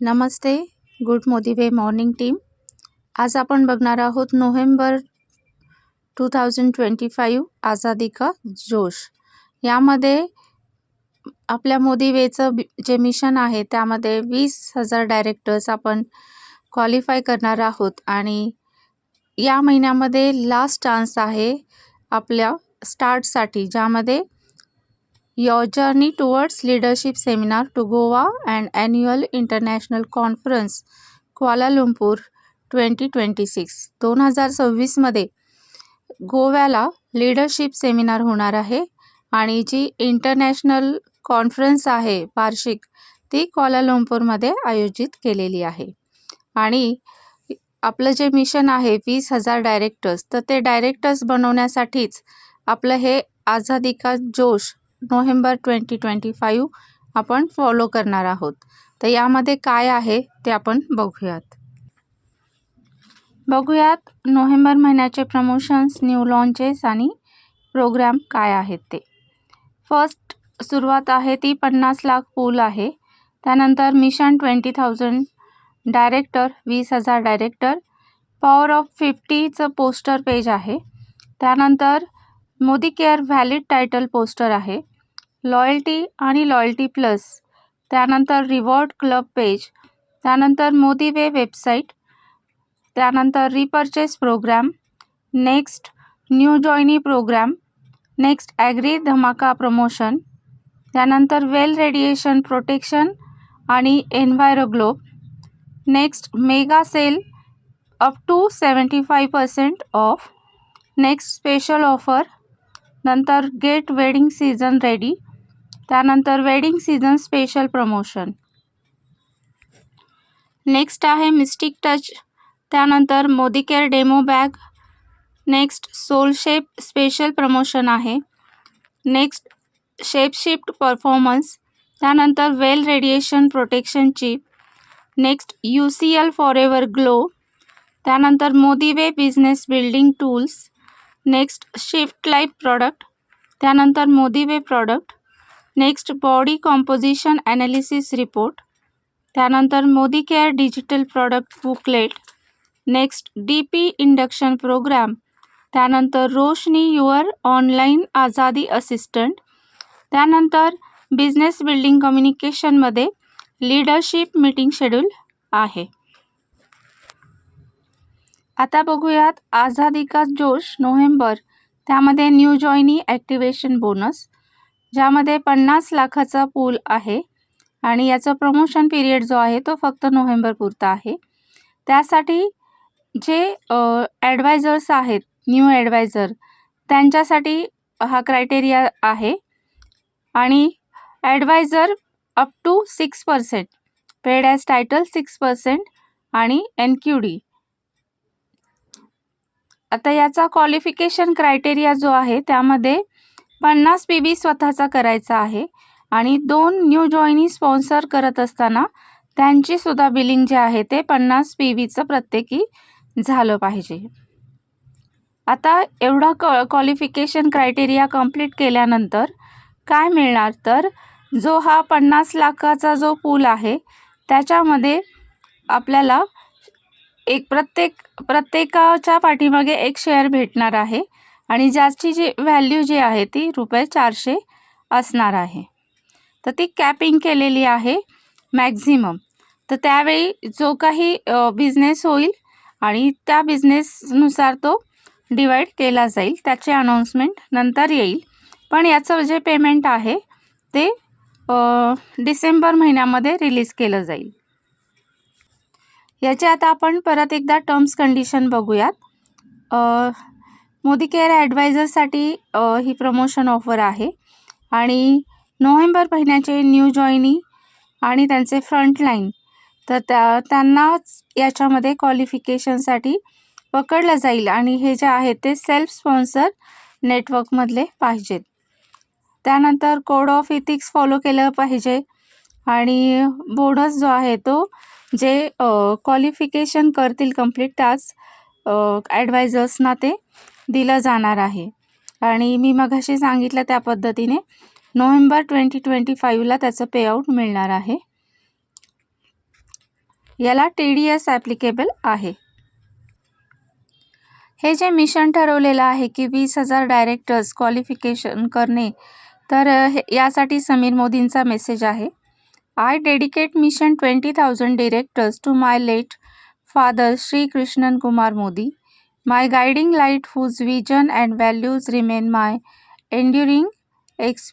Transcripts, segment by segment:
नमस्ते good Modi way morning team. आज आपण बघणार आहोत November two thousand twenty five आझादी का जोश. यामध्ये आपल्या मोदी वेचं जे मिशन आहे त्यामध्ये वीस हजार डायरेक्टर्स आपण क्वालिफाय करणार आहोत. आणि या महिन्यामध्ये लास्ट चान्स आहे आपल्या स्टार्टसाठी ज्यामध्ये your journey towards leadership seminar to Goa and annual international conference Kuala Lumpur twenty twenty six दोन हजार सव्वीसमध्ये गोव्याला लीडरशिप सेमिनार होणार आहे आणि जी इंटरनॅशनल कॉन्फरन्स आहे वार्षिक ती क्वालालंपूरमध्ये आयोजित केलेली आहे. आणि आपलं जे मिशन आहे वीस हजार डायरेक्टर्स तर ते डायरेक्टर्स बनवण्यासाठीच आपलं हे आझादी का जोश नोव्हेंबर ट्वेंटी ट्वेंटी फाईव्ह आपण फॉलो करणार आहोत. तर यामध्ये काय आहे ते आपण बघूयात. बघूयात नोव्हेंबर महिन्याचे प्रमोशन्स न्यू लॉन्चेस आणि प्रोग्राम काय आहेत ते. फर्स्ट सुरुवात आहे ती पन्नास लाख पूल आहे. त्यानंतर मिशन ट्वेंटी थाउजंड डायरेक्टर वीस हजार डायरेक्टर पॉवर ऑफ फिफ्टीचं पोस्टर पेज आहे. त्यानंतर Modi care valid title poster आहे. लॉयल्टी आणि लॉयल्टी प्लस. त्यानंतर रिवॉर्ड क्लब पेज. त्यानंतर मोदी वे वेबसाईट. त्यानंतर repurchase program. Next new joinee program. Next agri धमाका प्रमोशन. त्यानंतर वेल रेडिएशन प्रोटेक्शन आणि Enviroglobe. Next mega sale up to seventy five percent off. Next special offer. नंतर get wedding season ready. त्यानंतर wedding season special promotion. Next आहे mystic touch. त्यानंतर Modicare demo bag. Next soul shape special promotion आहे. Next shape shift performance. त्यानंतर well radiation protection chip. Next U C L forever glow. त्यानंतर Modi way business building tools. Next shift life product. त्यानंतर Modi way product. Next body composition analysis report. त्यानंतर Modicare digital product booklet. Next D P induction program. त्यानंतर Roshni your online azadi assistant. त्यानंतर business building कम्युनिकेशनमध्ये leadership meeting schedule आहे. आता बघूयात आझादी का जोश नोव्हेंबर. त्यामध्ये न्यू जॉईनी ॲक्टिवेशन बोनस. ज्यामध्ये पन्नास लाखाचा पूल आहे आणि याचं प्रमोशन पिरियड जो आहे तो फक्त नोव्हेंबरपुरता आहे. त्यासाठी जे ॲडवायझर्स आहेत न्यू ॲडवायझर त्यांच्यासाठी हा क्रायटेरिया आहे. आणि advisor up to six percent paid as title six percent आणि एन क्यू डी आता याचा क्वालिफिकेशन क्रायटेरिया जो आहे त्यामध्ये पन्नास पी बी स्वतःचा करायचा आहे आणि दोन न्यू जॉईनी स्पॉन्सर करत असताना त्यांची सुद्धा बिलिंग जे आहे ते पन्नास पी बीचं प्रत्येकी झालं पाहिजे. आता एवढा क क्वालिफिकेशन क्रायटेरिया कंप्लीट केल्यानंतर काय मिळणार? तर जो हा पन्नास लाखाचा जो पूल आहे त्याच्यामध्ये आपल्याला एक प्रत्येक प्रत्येकाच्या पाठीमागे एक शेअर भेटणार आहे. आणि ज्याची जी व्हॅल्यू जी आहे ती रुपये चारशे असणार आहे. तर ती कॅपिंग केलेली आहे मॅक्झिमम तर त्यावेळी जो काही बिझनेस होईल आणि त्या बिझनेसनुसार तो डिवाईड केला जाईल. त्याची अनाऊन्समेंट नंतर येईल. पण याचं जे पेमेंट आहे ते डिसेंबर महिन्यामध्ये रिलीज केलं जाईल. याचे आता आपण परत एकदा टर्म्स कंडिशन बघूयात. मोदी केअर ॲडवायझरसाठी ही प्रमोशन ऑफर आहे. आणि नोव्हेंबर महिन्याचे न्यू जॉईनी आणि त्यांचे फ्रंटलाईन तर त्या त्यांनाच याच्यामध्ये क्वालिफिकेशनसाठी पकडलं जाईल आणि हे जे आहे ते सेल्फ स्पॉन्सर नेटवर्कमधले पाहिजेत. त्यानंतर कोड ऑफ इथिक्स फॉलो केलं पाहिजे आणि बोनस जो आहे तो जे क्वालिफिकेशन करतील कंप्लीट त्याच ॲडवायझर्सना ते दिलं जाणार आहे. आणि मी मघाशी सांगितलं त्या पद्धतीने नोव्हेंबर ट्वेंटी ट्वेंटी फाईव्हला त्याचं पेआउट मिळणार आहे. याला टी डी एस ॲप्लिकेबल आहे. हे जे मिशन ठरवलेलं आहे की वीस हजार डायरेक्टर्स क्वालिफिकेशन करणे तर हे यासाठी समीर मोदींचा मेसेज आहे. I dedicate mission twenty thousand directors to my late father Shri Krishnan Kumar Modi. My guiding light whose vision and values remain my enduring ex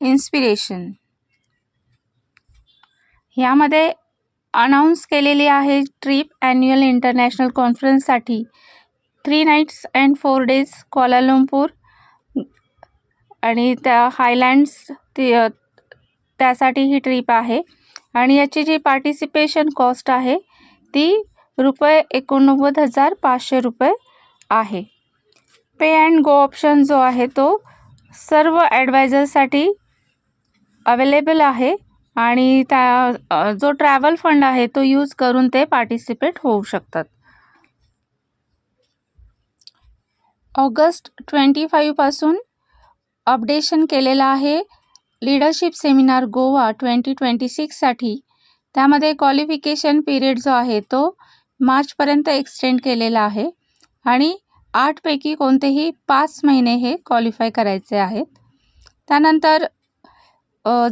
inspiration ह्यामध्ये अनाऊन्स केलेली आहे trip annual international कॉन्फरन्ससाठी three nights and four days Kuala Lumpur आणि त्या हायलँड्स ती त्यासाठी ही trip आहे. आणि याची जी पार्टिसिपेशन कॉस्ट आहे ती रुपये एकोणनव्वद हजार पाचशे रुपये आहे. पे अँड गो ऑप्शन जो आहे तो सर्व ॲडवायझरसाठी अवेलेबल आहे आणि त्या जो ट्रॅव्हल फंड आहे तो यूज करून ते पार्टिसिपेट होऊ शकतात. ऑगस्ट ट्वेंटी फाईव्हपासून अपडेशन केलेलं आहे leadership seminar Goa twenty twenty सिक्ससाठी त्यामध्ये क्वालिफिकेशन पिरियड जो आहे तो मार्चपर्यंत एक्सटेंड केलेला आहे आणि आठपैकी कोणतेही पाच महिने हे क्वालिफाय करायचे आहेत. त्यानंतर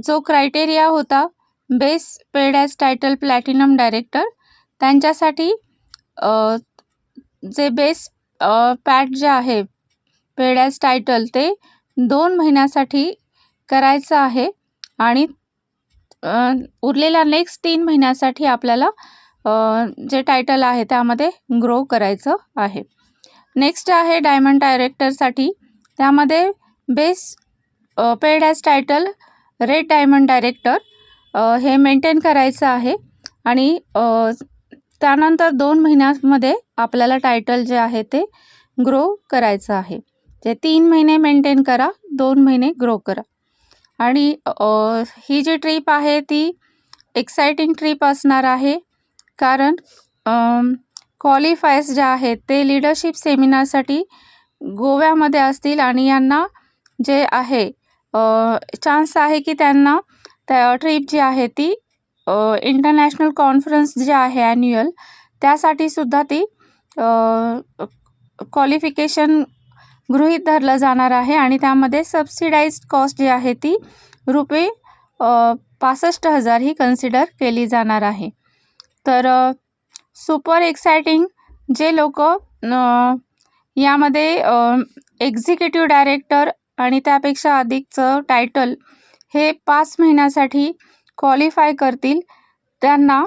जो क्रायटेरिया होता base paid as title platinum director त्यांच्यासाठी जे बेस पॅट जे आहे पेड ॲज टायटल ते दोन महिन्यासाठी करायचं आहे आणि उरलेल्या नेक्स्ट तीन महिन्यासाठी आपल्याला जे टायटल आहे त्यामध्ये ग्रो करायचं आहे. नेक्स्ट आहे डायमंड डायरेक्टरसाठी त्यामध्ये base paid as title red diamond director हे मेंटेन करायचं आहे. आणि त्यानंतर दोन महिन्यामध्ये आपल्याला टायटल जे आहे ते ग्रो करायचं आहे. जे तीन महिने मेंटेन करा दोन महिने ग्रो करा. आणि ही जी ट्रीप आहे ती एक्सायटिंग ट्रीप असणार आहे. कारण क्वालिफायर्स जे आहेत ते लिडरशिप सेमिनारसाठी गोव्यामध्ये असतील आणि यांना जे आहे चान्स आहे की त्यांना त्या ट्रीप जी आहे ती इंटरनॅशनल कॉन्फरन्स जे आहे ॲन्युअल त्यासाठी सुद्धा ती क्वालिफिकेशन गृहीत धरलं जाणार आहे आणि त्यामध्ये सबसिडाईज्ड कॉस्ट जी आहे ती रुपये पासष्ट हजार ही कन्सिडर केली जाणार आहे. तर सुपर एक्सायटिंग जे लोक यामध्ये एक्झिक्युटिव्ह डायरेक्टर आणि त्यापेक्षा अधिकचं टायटल हे पाच महिन्यासाठी क्वालिफाय करतील. त्यांना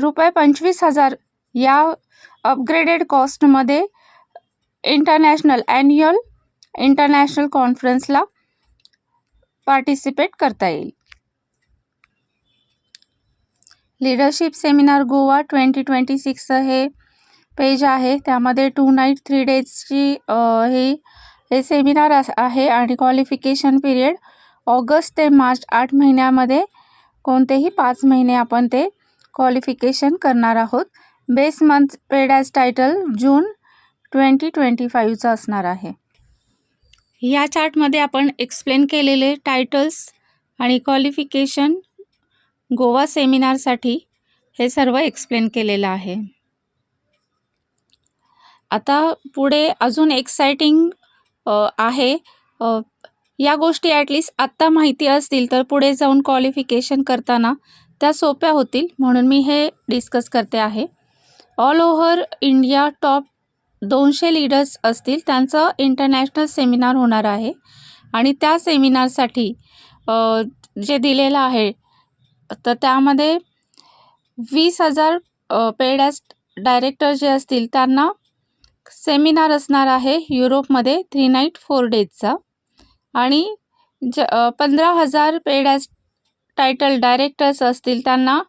रुपये पंचवीस हजार या अपग्रेडेड कॉस्टमध्ये इंटरनॅशनल ॲन्युअल इंटरनॅशनल कॉन्फरन्सला पार्टिसिपेट करता येईल. Leadership seminar Goa twenty twenty सिक्सचं हे पेज आहे. त्यामध्ये टू नाईट थ्री डेजची ही हे सेमिनार आहे आणि क्वालिफिकेशन पिरियड ऑगस्ट ते मार्च आठ महिन्यामध्ये कोणतेही पाच महिने आपण ते क्वालिफिकेशन करणार आहोत. Base month paid as title June twenty twenty फाईव्हचं असणार आहे. या चार्टमध्ये आपण एक्सप्लेन केलेले टायटल्स आणि क्वालिफिकेशन गोवा सेमिनारसाठी हे सर्व एक्सप्लेन केलेलं आहे. आता पुढे अजून एक्सायटिंग आहे. या गोष्टी ॲटलिस्ट आत्ता माहिती असतील तर पुढे जाऊन क्वालिफिकेशन करताना त्या सोप्या होतील म्हणून मी हे डिस्कस करते आहे. ऑल ओव्हर इंडिया टॉप दोनशे लीडर्स असतील त्यांचं इंटरनॅशनल सेमिनार होणार आहे. आणि त्या सेमिनारसाठी जे दिलेलं आहे तर त्यामध्ये वीस हजार पेड ॲज डायरेक्टर जे असतील त्यांना सेमिनार असणार आहे युरोपमध्ये थ्री नाईट फोर डेजचा आणि ज पंधरा हजार पेड ॲज टायटल डायरेक्टर्स असतील त्यांना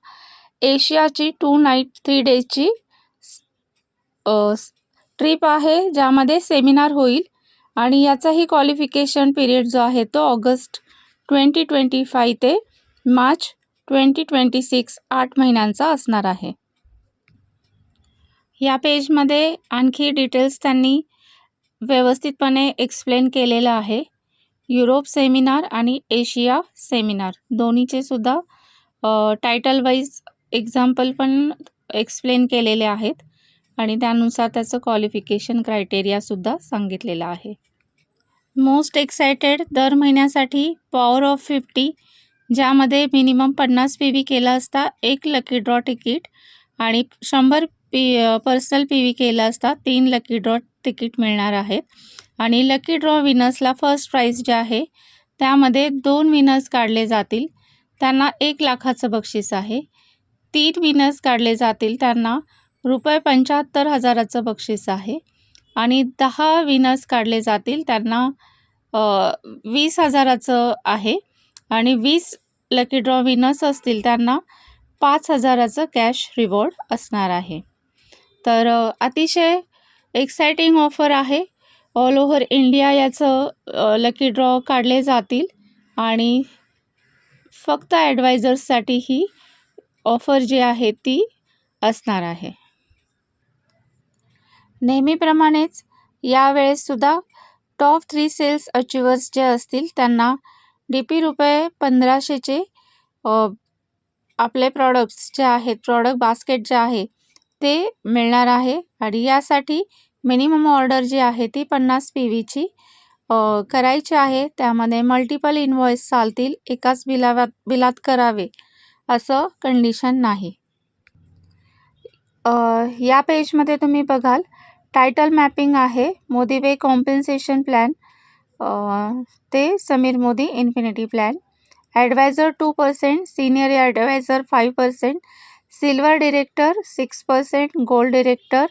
एशियाची टू नाईट थ्री डेजची ट्रिप आहे ज्यामध्ये सेमिनार होईल. आणि याचाही क्वालिफिकेशन पिरियड जो आहे तो ऑगस्ट ट्वेंटी ट्वेंटी फाय ते मार्च ट्वेंटी ट्वेंटी सिक्स आठ महिन्यांचा असणार आहे. या पेजमध्ये आणखी डिटेल्स त्यांनी व्यवस्थितपणे एक्सप्लेन केलेलं आहे. युरोप सेमिनार आणि एशिया सेमिनार दोन्हीचे सुद्धा टायटल वाईज एक्झाम्पल पण एक्सप्लेन केलेले आहेत आणि त्यानुसार त्याचं क्वालिफिकेशन क्रायटेरियासुद्धा सांगितलेलं आहे. मोस्ट एक्सायटेड दर महिन्यासाठी पॉवर ऑफ फिफ्टी ज्यामध्ये मिनिमम पन्नास पी व्ही केला असता एक लकी ड्रॉ तिकीट आणि शंभर पी पर्सनल पी व्ही केला असता तीन लकी ड्रॉ तिकीट मिळणार आहेत. आणि लकी ड्रॉ विनर्सला फर्स्ट प्राईज जे आहे त्यामध्ये दोन विनर्स काढले जातील. त्यांना एक लाखाचं बक्षीस आहे. तीन विनर्स काढले जातील त्यांना रुपये पंच्याहत्तर हजाराचं बक्षीस आहे. आणि दहा विनर्स काढले जातील त्यांना वीस हजाराचं आहे. आणि वीस लकी ड्रॉ विनर्स असतील त्यांना पाच हजाराचं कॅश रिवॉर्ड असणार आहे. तर अतिशय एक्सायटिंग ऑफर आहे. ऑल ओव्हर इंडिया याचं लकी ड्रॉ काढले जातील आणि फक्त ॲडवायझर्ससाठी ही ऑफर जी आहे ती असणार आहे. नेहमीप्रमाणेच यावेळेससुद्धा टॉप थ्री सेल्स अचिवर्स जे असतील त्यांना डी पी रुपये पंधराशेचे आपले प्रॉडक्ट्स जे आहेत प्रॉडक्ट बास्केट जे आहे ते मिळणार आहे. आणि यासाठी मिनिमम ऑर्डर जी आहे ती पन्नास पी व्हीची करायची आहे. त्यामध्ये मल्टिपल इनवॉईस चालतील एकाच बिलावात बिलात करावे असं कंडिशन नाही. या पेजमध्ये तुम्ही बघाल टायटल मॅपिंग आहे मोदी वे कॉम्पेन्सेशन प्लॅन ते Samir Modi infinity plan. Adviser two percent senior adviser five percent silver director six percent gold director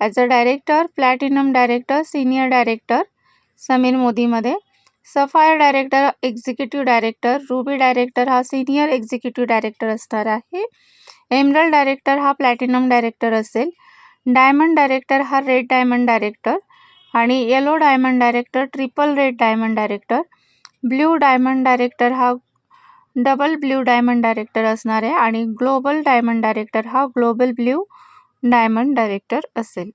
as a director platinum director senior director Samir मोदीमध्ये. Sapphire director executive director ruby director हा senior executive director असणार आहे. Emerald director हा platinum director असेल. Diamond director हा red diamond director. आणि yellow diamond director triple red diamond director blue diamond director हा double blue diamond director असणार आहे आणि ग्लोबल डायमंड डायरेक्टर हा ग्लोबल ब्ल्यू डायमंड डायरेक्टर असेल.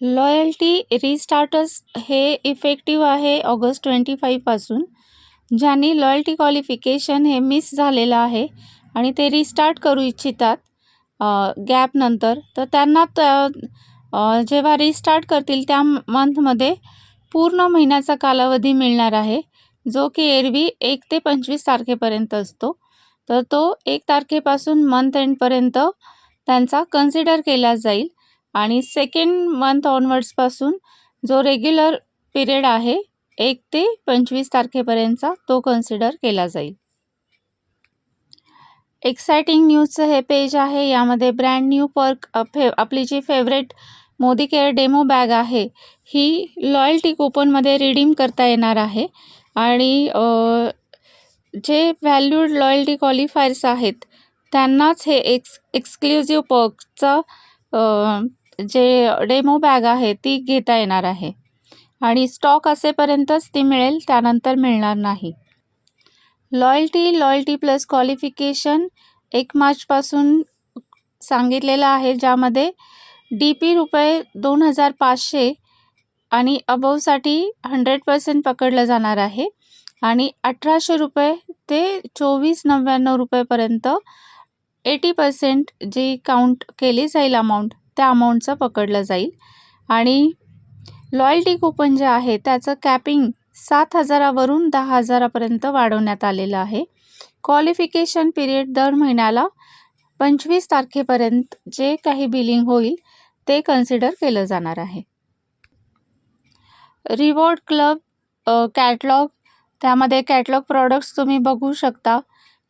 लॉयल्टी रिस्टार्टर्स हे इफेक्टिव्ह आहे ऑगस्ट ट्वेंटी फाईव्हपासून ज्यांनी लॉयल्टी क्वालिफिकेशन हे मिस झालेलं आहे आणि ते रिस्टार्ट करू इच्छितात गॅपनंतर तर त्यांना त जेव्हा रिस्टार्ट करतील त्या मंथमध्ये पूर्ण महिन्याचा कालावधी मिळणार आहे जो की एरवी एक ते पंचवीस तारखेपर्यंत असतो. तर तो एक तारखेपासून मंथ एंडपर्यंत त्यांचा कन्सिडर केला जाईल आणि सेकंड मंथ ऑनवर्ड्सपासून जो रेग्युलर पिरियड आहे एक ते पंचवीस तारखेपर्यंतचा तो कन्सिडर केला जाईल. एक्सायटिंग न्यूजचं हे पेज आहे यामध्ये ब्रँड न्यू पर्क फे आपली जी favourite Modi care demo bag आहे. ही लॉयल्टी कुपनमध्ये रिडीम करता येणार आहे. आणि जे व्हॅल्यूड लॉयल्टी क्वालिफायर्स आहेत त्यांनाच हे एक्स एक्सक्लुझिव्ह पर्कचं जे डेमो बॅग आहे ती घेता येणार आहे. आणि स्टॉक असेपर्यंतच ती मिळेल त्यानंतर मिळणार नाही. लॉयल्टी लॉयल्टी प्लस क्वालिफिकेशन एक मार्चपासून सांगितलेलं आहे ज्यामध्ये डी पी रुपये दोन हजार पाचशे आणि अबोवसाठी हंड्रेड पर्सेंट पकडलं जाणार आहे. आणि अठराशे रुपये ते चोवीस नव्याण्णव रुपयेपर्यंत एटी पर्सेंट जी काउंट केली जाईल अमाऊंट त्या अमाऊंटचं पकडलं जाईल. आणि लॉयल्टी कुपन जे आहे त्याचं कॅपिंग सात हजारावरून दहा हजारापर्यंत वाढवण्यात आलेलं आहे. क्वालिफिकेशन पिरियड दर महिन्याला पंचवीस तारखेपर्यंत जे काही बिलिंग होईल ते कन्सिडर केलं जाणार आहे. रिवॉर्ड क्लब कॅटलॉग त्यामध्ये कॅटलॉग प्रॉडक्ट्स तुम्ही बघू शकता.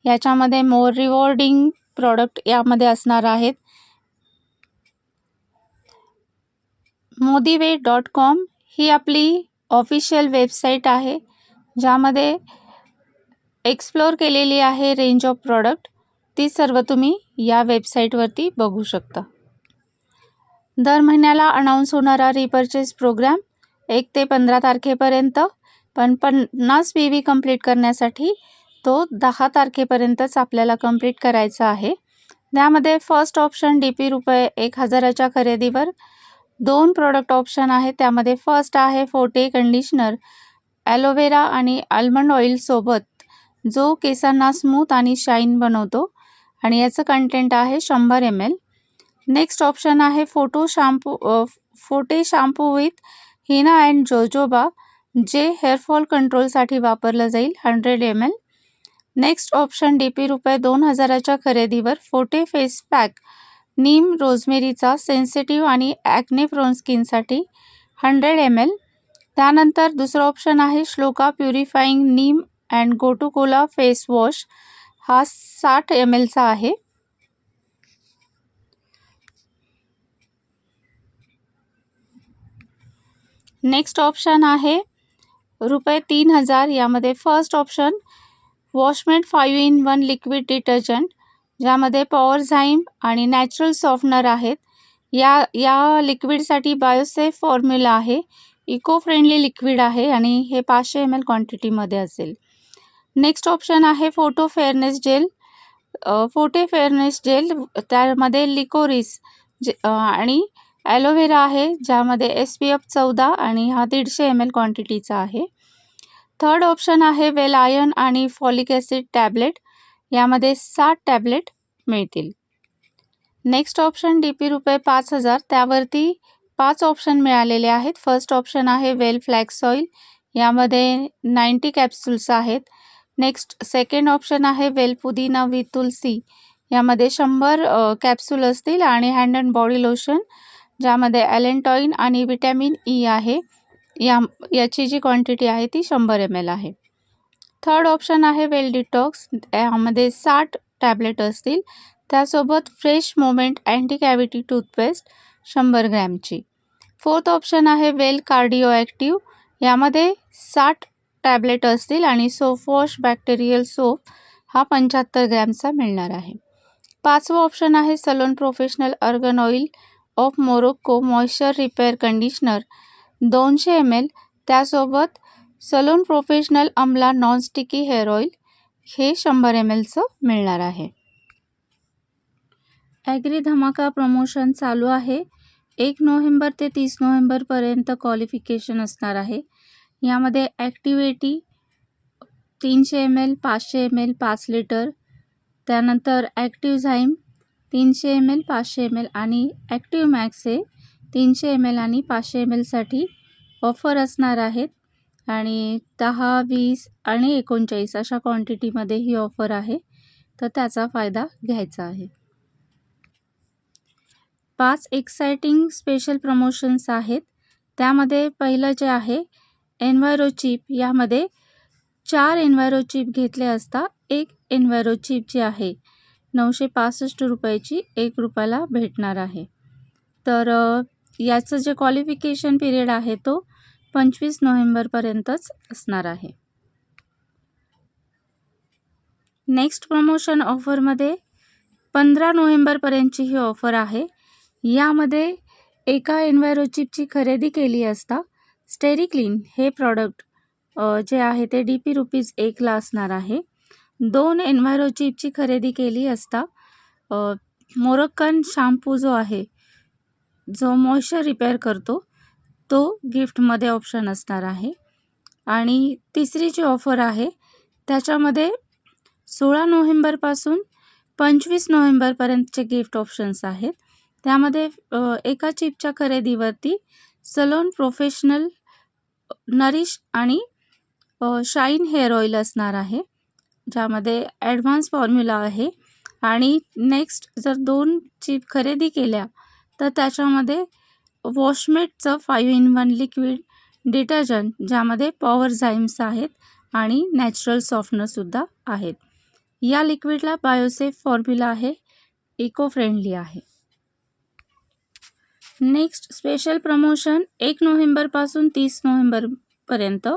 याच्यामध्ये मोर रिवॉर्डिंग प्रॉडक्ट यामध्ये असणार आहेत. मोदीवे डॉट कॉम ही आपली ऑफिशियल वेबसाईट आहे ज्यामध्ये एक्सप्लोर केलेली आहे रेंज ऑफ प्रॉडक्ट ती सर्व तुम्ही या वेबसाईटवरती बघू शकता. दर महिन्याला अनाऊन्स होणारा रिपर्चेस प्रोग्राम एक ते पंधरा तारखेपर्यंत पण पन्नास पी व्ही कंप्लीट करण्यासाठी तो दहा तारखेपर्यंतच आपल्याला कंप्लीट करायचा आहे. त्यामध्ये फर्स्ट ऑप्शन डी पी रुपये एक हजाराच्या खरेदीवर दोन प्रोडक्ट ऑप्शन आहेत त्यामध्ये फर्स्ट आहे फोर्टे कंडिशनर ॲलोवेरा आणि आल्मंड ऑइलसोबत जो केसांना स्मूथ आणि शाईन बनवतो. आणि याचं कंटेंट आहे शंभर एम एल नेक्स्ट ऑप्शन आहे photo shampoo forte shampoo with henna and jojoba जे हेअरफॉल कंट्रोलसाठी वापरलं जाईल hundred M L next option D P रुपये दोन हजाराच्या खरेदीवर फोटे फेस पॅक नीम रोजमेरीचा सेन्सिटिव्ह आणि ॲक्ने प्रोन स्किनसाठी हंड्रेड एम एल त्यानंतर दुसरं ऑप्शन आहे Shloka purifying neem and gotu kola kola face wash हा साठ एम एलचा आहे. नेक्स्ट ऑप्शन आहे रुपये तीन हजार. यामध्ये first option Washmate five in one liquid detergent ज्यामध्ये पॉवर झाईम आणि नॅचरल सॉफ्टनर आहेत. या या लिक्विडसाठी बायोसेफ फॉर्म्युला आहे. इको फ्रेंडली लिक्विड आहे आणि हे पाचशे एम एल क्वांटिटीमध्ये असेल. नेक्स्ट ऑप्शन आहे photo fairness gel forte fairness gel त्यामध्ये लिकोरिस जे आणि ॲलोवेरा आहे ज्यामध्ये एस पी एफ चौदा आणि हा दीडशे एम एल क्वांटिटीचा आहे. थर्ड ऑप्शन आहे वेल आयन आणि फॉलिक ॲसिड टॅबलेट. यामध्ये सात टॅबलेट मिळतील. नेक्स्ट ऑप्शन डी पी रुपये पाच हजार. त्यावरती पाच ऑप्शन मिळालेले आहेत. फर्स्ट ऑप्शन आहे वेल फ्लॅक्स ऑइल. यामध्ये नाईंटी कॅप्सूल्स आहेत. नेक्स्ट सेकंड ऑप्शन आहे वेल पुदिना विथ तुलसी. यामध्ये शंभर कॅप्सूल असतील आणि हँड अँड बॉडी लोशन ज्यामध्ये ॲलेंटॉईन आणि विटॅमिन ई आहे. या याची जी क्वांटिटी आहे ती शंभर एम एल आहे. थर्ड ऑप्शन आहे वेल डिटॉक्स. यामध्ये साठ टॅबलेट असतील. त्यासोबत fresh moment anti cavity toothpaste शंभर ग्रॅमची. फोर्थ ऑप्शन आहे वेल कार्डिओ ॲक्टिव्ह यामध्ये साठ टॅबलेट असतील आणि सोफवॉश बॅक्टेरियल सोप हा पंच्याहत्तर ग्रॅमचा मिळणार आहे. पाचवं ऑप्शन आहे salon professional argan oil. Of Morocco moisture repair conditioner दोनशे एम एल. त्यासोबत salon professional amla non sticky hair oil हे शंभर एम एलचं मिळणार आहे. ॲग्री धमाका प्रमोशन चालू आहे. एक नोव्हेंबर ते तीस नोव्हेंबरपर्यंत क्वालिफिकेशन असणार आहे. यामध्ये ॲक्टिवेटी तीनशे एम एल पाचशे एम एल पाच लिटर. त्यानंतर ॲक्टिव्ह झाईम तीनशे एम एल पाचशे एम एल आणि ॲक्टिव्ह मॅक्स हे तीनशे एम एल आणि पाचशे एम एलसाठी ऑफर असणार आहेत. आणि दहा वीस आणि एकोणचाळीस अशा क्वांटिटीमध्ये ही ऑफर आहे. तर त्याचा फायदा घ्यायचा आहे. पाच एक्सायटिंग स्पेशल प्रमोशन्स आहेत. त्यामध्ये पहिलं जे आहे एन्व्हायरो चिप यामध्ये चार एन्व्हायरो चिप घेतले असता एक एन्व्हायरो चिप जी आहे नऊशे पासष्ट रुपयाची एक रुपयाला भेटणार आहे. तर याचं जे क्वालिफिकेशन पिरियड आहे तो पंचवीस नोव्हेंबरपर्यंतच असणार आहे. नेक्स्ट प्रमोशन ऑफरमध्ये पंधरा नोव्हेंबरपर्यंतची ही ऑफर आहे. यामध्ये एका एन्व्हायरोचिपची खरेदी केली असता स्टेरिक्लीन हे प्रॉडक्ट जे आहे ते डी पी रुपीज एकला असणार आहे. दोन एन्व्हायरो चिपची खरेदी केली असता मोरक्कन शाम्पू जो आहे जो मॉइश्चर रिपेअर करतो तो गिफ्टमध्ये ऑप्शन असणार आहे. आणि तिसरी जी ऑफर आहे त्याच्यामध्ये सोळा नोव्हेंबरपासून पंचवीस नोव्हेंबरपर्यंतचे गिफ्ट ऑप्शन्स आहेत. त्यामध्ये एका चिपच्या खरेदीवरती सलोन प्रोफेशनल नरिश आणि शाईन हेअर ऑईल असणार आहे. ज्यामध्ये ॲडव्हान्स फॉर्म्युला आहे. आणि नेक्स्ट जर दोन चिप खरेदी केल्या तर त्याच्यामध्ये वॉशमेटचं five in one liquid detergent ज्यामध्ये पॉवर झाईम्स आहेत आणि नॅचरल सॉफ्टनरसुद्धा आहेत. या लिक्विडला बायोसेफ फॉर्म्युला आहे इको फ्रेंडली आहे. नेक्स्ट स्पेशल प्रमोशन एक नोव्हेंबरपासून तीस नोव्हेंबरपर्यंत.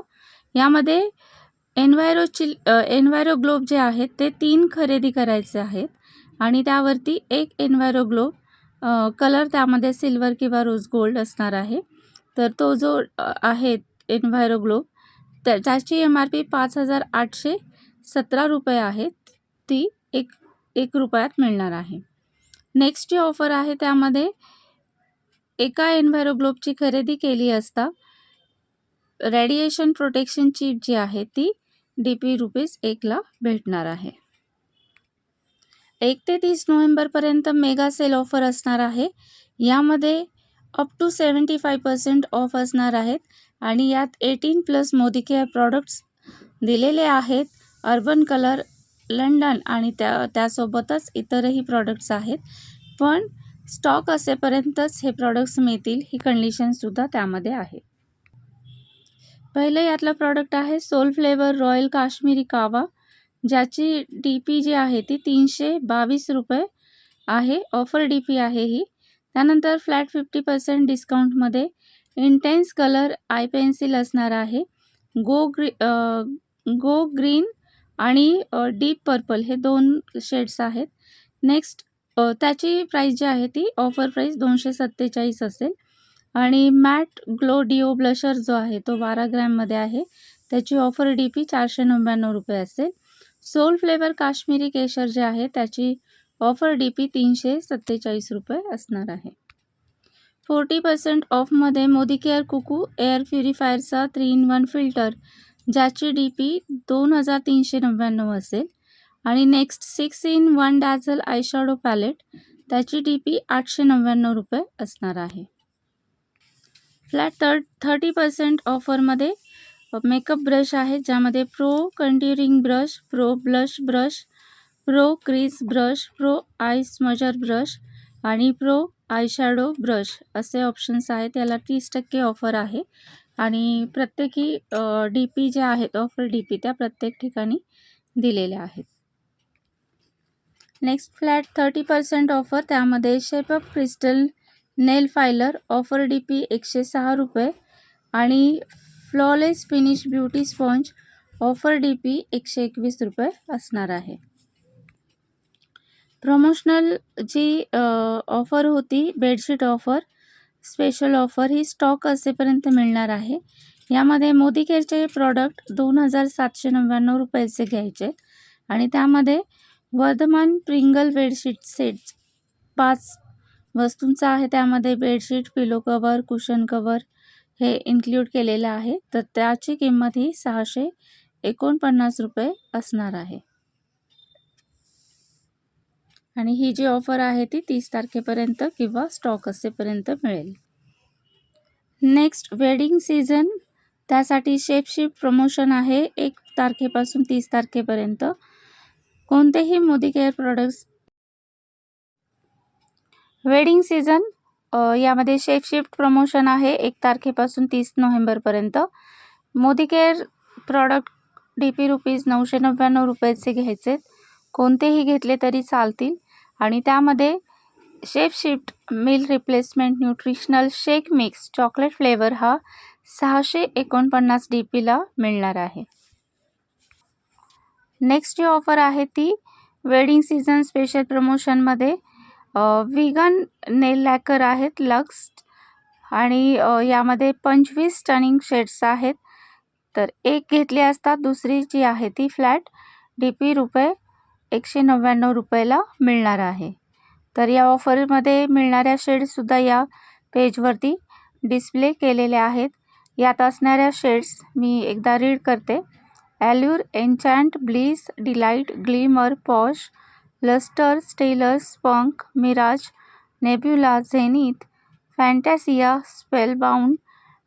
यामध्ये एन्व्हायरो चिल एन्व्हायरो ग्लोब जे आहेत ते तीन खरेदी करायचे आहेत. आणि त्यावरती एक एनवायरो ग्लोब कलर त्यामध्ये सिल्वर किंवा रोज गोल्ड असणार आहे. तर तो जो आहे एन्व्हायरो ग्लोब तर त्याची एम आर पी पाच हजार आठशे सतरा रुपये आहे ती एक एक रुपयात मिळणार आहे. नेक्स्ट जी ऑफर आहे त्यामध्ये एका एनव्हायरो ग्लोबची खरेदी केली असता रेडिएशन प्रोटेक्शन चीप जी आहे ती डी पी रुपीज एकला भेटणार आहे. एक ते तीस नोव्हेंबरपर्यंत मेगा सेल ऑफर असणार आहे. यामध्ये up to seventy five percent off असणार आहेत आणि यात eighteen plus Modi care products दिलेले आहेत. अर्बन कलर लंडन आणि त्या त्यासोबतच इतरही प्रॉडक्ट्स आहेत. पण स्टॉक असेपर्यंतच हे प्रॉडक्ट्स मिळतील ही कंडिशनसुद्धा त्यामध्ये आहे. पहिलं यातलं प्रॉडक्ट आहे सोल फ्लेवर रॉयल काश्मीरी कावा ज्याची डी पी जी आहे ती तीनशे बावीस रुपये आहे. ऑफर डी पी आहे ही. त्यानंतर फ्लॅट फिफ्टी पर्सेंट डिस्काउंटमध्ये इंटेन्स कलर आय पेन्सिल असणार आहे. गो ग्री गो ग्रीन आणि डीप पर्पल हे दोन शेड्स आहेत. नेक्स्ट त्याची प्राईस जी आहे ती ऑफर प्राईस दोनशे सत्तेचाळीस असेल. आणि मॅट ग्लो डिओ ब्लशर जो आहे तो बारा ग्रॅममध्ये आहे. त्याची ऑफर डी पी चारशे नव्याण्णव रुपये असेल. सोल फ्लेवर काश्मीरी केशर जे आहे त्याची ऑफर डी पी तीनशे सत्तेचाळीस रुपये असणार आहे. फोर्टी पर्सेंट ऑफमध्ये मोदी केअर कुकू एअर प्युरिफायरचा थ्री इन वन फिल्टर ज्याची डी पी दोन हजार तीनशे नव्याण्णव असेल. आणि next six in one dazzle eyeshadow palette त्याची डी पी आठशे नव्याण्णव रुपये असणार आहे. फ्लॅट थर्ट थर्टी पर्सेंट ऑफरमध्ये मेकअप ब्रश आहे ज्यामध्ये pro contouring brush pro blush brush pro crease brush pro eye smudger brush आणि प्रो आयशॅडो ब्रश असे ऑप्शन्स आहेत. याला तीस टक्के ऑफर आहे आणि प्रत्येकी डी पी ज्या आहेत ऑफर डी पी त्या प्रत्येक ठिकाणी दिलेल्या आहेत. Next flat thirty percent offer त्यामध्ये shape up crystal nail filer offer D P एकशे सहा रुपये आणि flawless finish beauty sponge offer D P एकशे एकवीस रुपये असणार आहे. प्रमोशनल जी ऑफर होती बेडशीट ऑफर स्पेशल ऑफर ही स्टॉक असेपर्यंत मिळणार आहे. यामध्ये मोदी केअरचे प्रॉडक्ट दोन हजार सातशे नव्याण्णव रुपयाचे घ्यायचे आणि त्यामध्ये वर्धमान प्रिंगल बेडशीट सेट्स पाच वस्तूंचा आहे त्यामध्ये bedsheet pillow cover cushion cover हे इन्क्ल्यूड केलेलं आहे. तर त्याची किंमत ही सहाशे एकोणपन्नास रुपये असणार आहे. आणि ही जी ऑफर आहे ती तीस तारखेपर्यंत किंवा स्टॉक असेपर्यंत मिळेल. नेक्स्ट वेडिंग सीझन त्यासाठी शेपशिप प्रमोशन आहे. एक तारखेपासून तीस तारखेपर्यंत. कोणतेही Modi care products wedding season यामध्ये शेपशिफ्ट प्रमोशन आहे एक तारखेपासून तीस नोव्हेंबरपर्यंत. Modi care product D P rupees नऊशे नव्याण्णव रुपयाचे घ्यायचे. कोणतेही घेतले तरी चालतील. आणि त्यामध्ये shape shift meal replacement nutritional shake mix chocolate flavour हा सहाशे एकोणपन्नास डी पीला मिळणार आहे. नेक्स्ट जी ऑफर आहे ती वेडिंग सीझन स्पेशल प्रमोशनमध्ये व्हिगन नेल लॅकर आहेत लक्स आणि यामध्ये पंचवीस टनिंग शेड्स आहेत. तर एक घेतली असतात दुसरी जी आहे ती फ्लॅट डी पी रुपये एकशे नव्याण्णव रुपयाला मिळणार आहे. तर या ऑफरमध्ये मिळणाऱ्या शेड्ससुद्धा या पेजवरती डिस्प्ले केलेल्या आहेत. यात असणाऱ्या शेड्स मी एकदा रीड करते. Allure enchant bliss delight glimmer posh lustre stellar spunk mirage, nebula, zenith, fantasia, spellbound,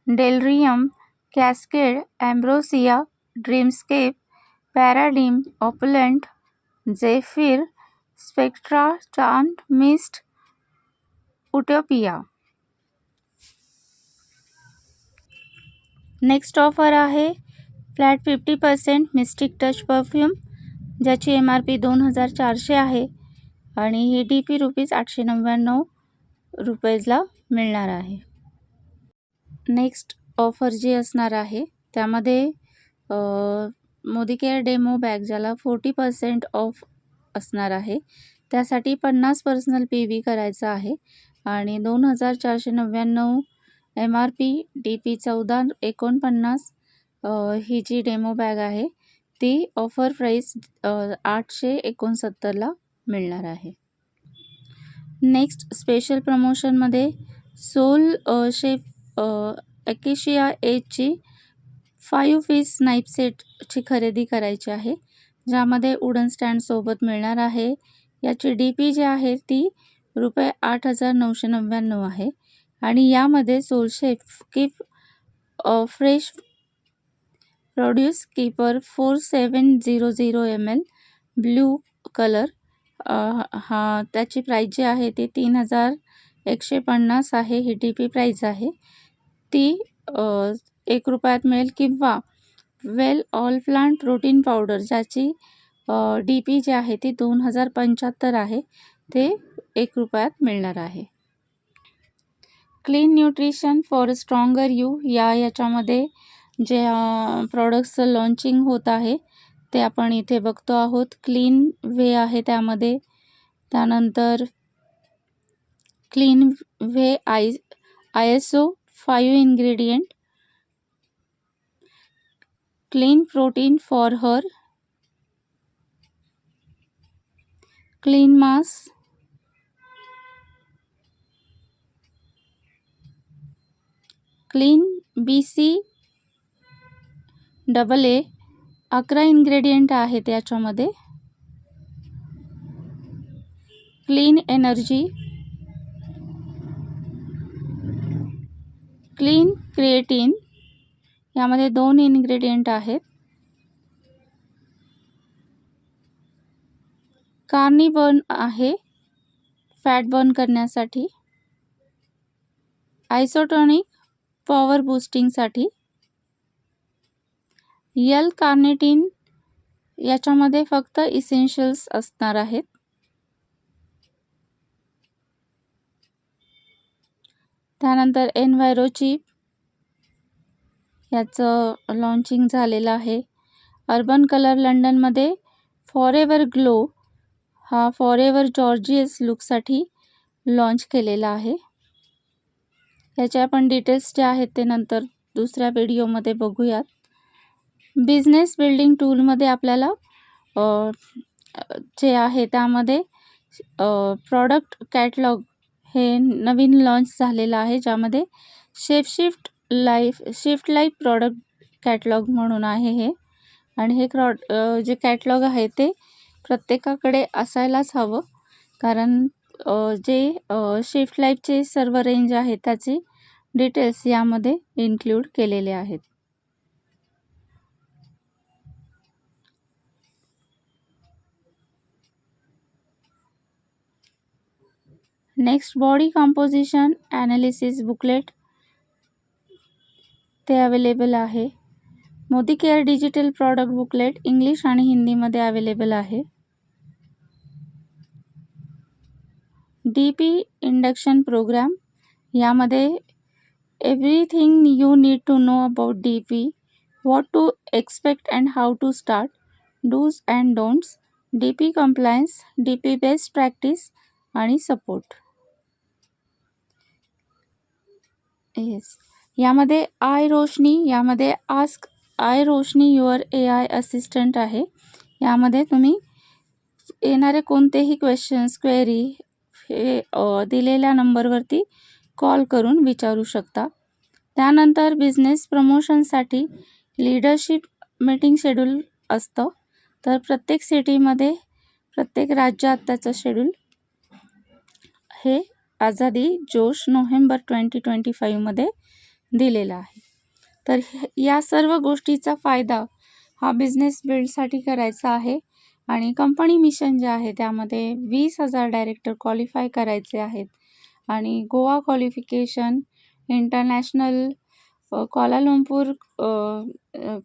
delirium, cascade ambrosia dreamscape, paradigm opulent zephyr, spectra chant mist, utopia. Next offer आहे, flat fifty percent mystic touch perfume ज्याची M R P दोन हजार चारशे आहे आणि ही D P rupees आठशे नव्याण्णव रुपयेजला मिळणार आहे. नेक्स्ट ऑफर जी असणार आहे त्यामध्ये मोदी केअर डेमो बॅग ज्याला फोर्टी पर्सेंट ऑफ असणार आहे त्यासाठी पन्नास पर्सनल पी व्ही करायचं आहे आणि दोन हजार चारशे नव्याण्णव M R P D P चौदा एकोणपन्नास ही जी डेमो बॅग आहे ती ऑफर प्राईस आठशे एकोणसत्तरला मिळणार आहे. नेक्स्ट स्पेशल प्रमोशनमध्ये सोल शेफ ॲकेशिया एजची फाईव्ह पीस नाईप सेटची खरेदी करायची आहे ज्यामध्ये वुडन स्टँडसोबत मिळणार आहे. याची डी पी जी आहे ती रुपये आठ हजार नऊशे नव्याण्णव आहे. आणि यामध्ये soul chef किफ fresh produce keeper four seven zero zero M L blue colour हा त्याची प्राईज जी आहे ती तीन हजार एकशे पन्नास आहे. ही डी पी प्राईज आहे. ती uh, एक रुपयात मिळेल किंवा well all plant protein powder ज्याची uh, डी पी जी आहे ती दोन हजार पंच्याहत्तर आहे. ते एक रुपयात मिळणार आहे. Clean nutrition for stronger you या याच्यामध्ये जे प्रॉडक्टचं लॉन्चिंग होत आहे ते आपण इथे बघतो आहोत. क्लीन वे आहे त्यामध्ये. त्यानंतर clean whey I I S O five ingredient clean protein for her clean mass clean B C double A अकरा इन्ग्रेडियंट आहेत याच्यामध्ये. क्लीन एनर्जी क्लीन क्रिएटिन यामध्ये दोन इन्ग्रेडियंट आहेत. कार्नी बर्न आहे फॅट बर्न करण्यासाठी. आयसोटॉनिक पॉवर बूस्टिंगसाठी L carnitine याच्यामध्ये फक्त इसेन्शियल्स असणार आहेत. त्यानंतर एनवायरोचिप याचं लॉन्चिंग झालेलं आहे. अर्बन कलर लंडनमध्ये फॉर एवर ग्लो हा फॉर एवर जॉर्जियस लुकसाठी लॉन्च केलेला आहे. याचे आपण डिटेल्स जे आहेत ते नंतर दुसऱ्या व्हिडिओमध्ये बघूयात. बिझनेस बिल्डिंग टूलमध्ये आपल्याला जे आहे त्यामध्ये प्रॉडक्ट कॅटलॉग हे नवीन लॉन्च झालेलं आहे ज्यामध्ये shape shift life shift life product catalogue म्हणून आहे हे. आणि हे क्रॉड जे कॅटलॉग आहे ते प्रत्येकाकडे असायलाच हवं. कारण जे शिफ्ट लाईफचे सर्व रेंज आहे त्याचे डिटेल्स यामध्ये इन्क्लूड केलेले आहेत. Next body composition analysis booklet ते अवेलेबल आहे. Modi care digital product booklet English आणि हिंदीमध्ये अवेलेबल आहे. डी पी इंडक्शन प्रोग्राम यामध्ये everything you need to know about D P what to expect and how to start dos and don'ts D P compliance D P best practice आणि support yes यामध्ये I Roshni यामध्ये ask I Roshni your A I assistant आहे. यामध्ये तुम्ही येणारे कोणतेही questions query हे दिलेल्या नंबरवरती कॉल करून विचारू शकता. त्यानंतर बिझनेस प्रमोशनसाठी लीडरशिप मीटिंग शेड्यूल असतं. तर प्रत्येक सिटीमध्ये प्रत्येक राज्यात त्याचं शेड्यूल हे आझादी जोश नोव्हेंबर ट्वेंटी ट्वेंटी फाईव्हमध्ये दिलेला आहे. तर या सर्व गोष्टीचा फायदा हा बिझनेस बिल्डसाठी करायचा आहे आणि कंपनी मिशन जे आहे त्यामध्ये वीस हजार डायरेक्टर क्वालिफाय करायचे आहेत आणि Goa qualification international Kuala Lumpur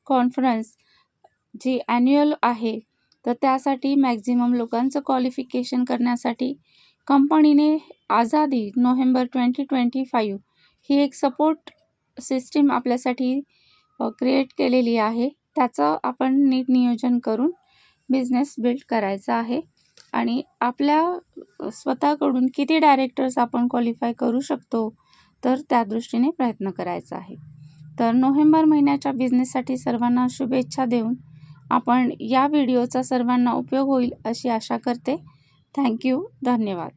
conference जी ॲन्युअल आहे तर त्यासाठी मॅक्झिमम लोकांचं क्वालिफिकेशन करण्यासाठी कंपनीने आझादी नोव्हेंबर ट्वेंटी ट्वेंटी फाईव्ह ही एक सपोर्ट सिस्टीम आपल्यासाठी क्रिएट केलेली आहे. त्याचं आपण नीट नियोजन करून बिझनेस बिल्ड करायचा आहे. आणि आपल्या स्वतःकडून किती डायरेक्टर्स आपण क्वालिफाय करू शकतो तर त्या दृष्टीने प्रयत्न करायचा आहे. तर नोव्हेंबर महिन्याच्या बिझनेससाठी सर्वांना शुभेच्छा देऊन आपण या व्हिडिओचा सर्वांना उपयोग होईल अशी आशा करते. थँक्यू. धन्यवाद.